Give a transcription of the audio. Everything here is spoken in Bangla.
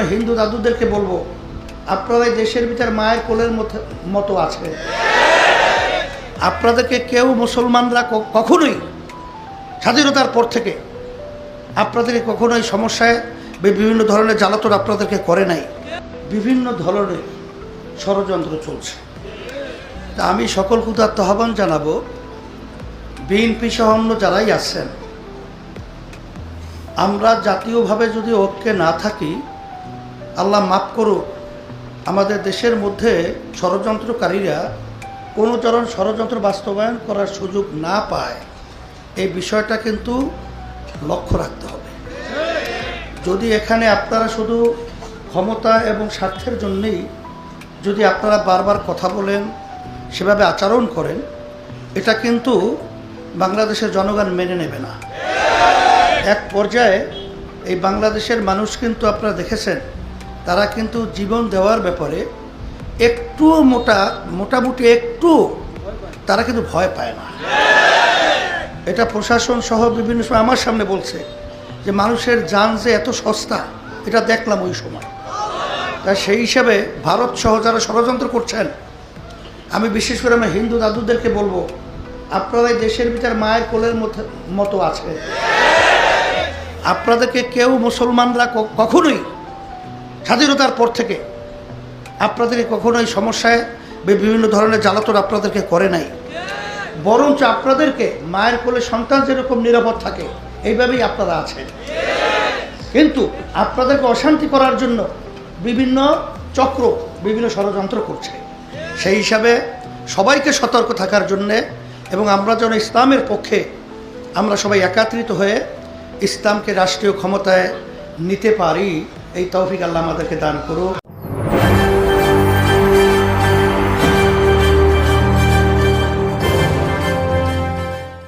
করে হিন্দু দাদুদেরকে বলব, আপনারা দেশের ভিতর মায়ের কোলের মতো- মতো আছে। আপনাদেরকে কেউ মুসলমানরা কখনোই স্বাধীনতার পর থেকে আপনাদেরকে কখনোই সমস্যায় বিভিন্ন ধরনের জ্বালাতন আপনাদেরকে করে নাই। বিভিন্ন ধরনের ষড়যন্ত্র চলছে। তা আমি সকল ক্ষুদার্ত আহ্বান জানাব, বিএনপি সহ অন্য যারাই আছেন, আমরা জাতীয়ভাবে যদি ঐক্যে না থাকি আল্লাহ মাফ করুক, আমাদের দেশের মধ্যে ষড়যন্ত্রকারীরা কোনো ধরনের ষড়যন্ত্র বাস্তবায়ন করার সুযোগ না পায়। এই বিষয়টা কিন্তু লক্ষ্য রাখতে হবে। যদি এখানে আপনারা শুধু ক্ষমতা এবং স্বার্থের জন্যেই যদি আপনারা বারবার কথা বলেন, সেভাবে আচরণ করেন, এটা কিন্তু বাংলাদেশের জনগণ মেনে নেবে না। এক পর্যায়ে এই বাংলাদেশের মানুষ কিন্তু আপনারা দেখেছেন তারা কিন্তু জীবন দেওয়ার ব্যাপারে একটুও মোটা, মোটামুটি একটু তারা কিন্তু ভয় পায় না। এটা প্রশাসন সহ বিভিন্ন সময় আমার সামনে বলছে যে মানুষের যান যে এত সস্তা, এটা দেখলাম ওই সময়। তা সেই হিসাবে ভারত সহ যারা ষড়যন্ত্র করছেন, আমি বিশেষ করে আমার হিন্দু দাদুদেরকে বলব, আপনারা দেশের ভিতর মায়ের কোলের মতো- আছে। আপনাদেরকে কেউ মুসলমানরা কখনোই স্বাধীনতার পর থেকে আপনাদেরকে কখনোই সমস্যায় বিভিন্ন ধরনের জ্বালাতন আপনাদেরকে করে নাই। বরঞ্চ আপনাদেরকে মায়ের কোলে সন্তান যেরকম নিরাপদ থাকে, এইভাবেই আপনারা আছেন। কিন্তু আপনাদেরকে অশান্তি করার জন্য বিভিন্ন চক্র, বিভিন্ন ষড়যন্ত্র করছে। সেই হিসাবে সবাইকে সতর্ক থাকার জন্যে এবং আমরা যেন ইসলামের পক্ষে আমরা সবাই একাত্রিত হয়ে ইসলামকে রাষ্ট্রীয় ক্ষমতায় নিতে পারি এই তৌফিক আল্লাহ আমাদেরকে দান করুক।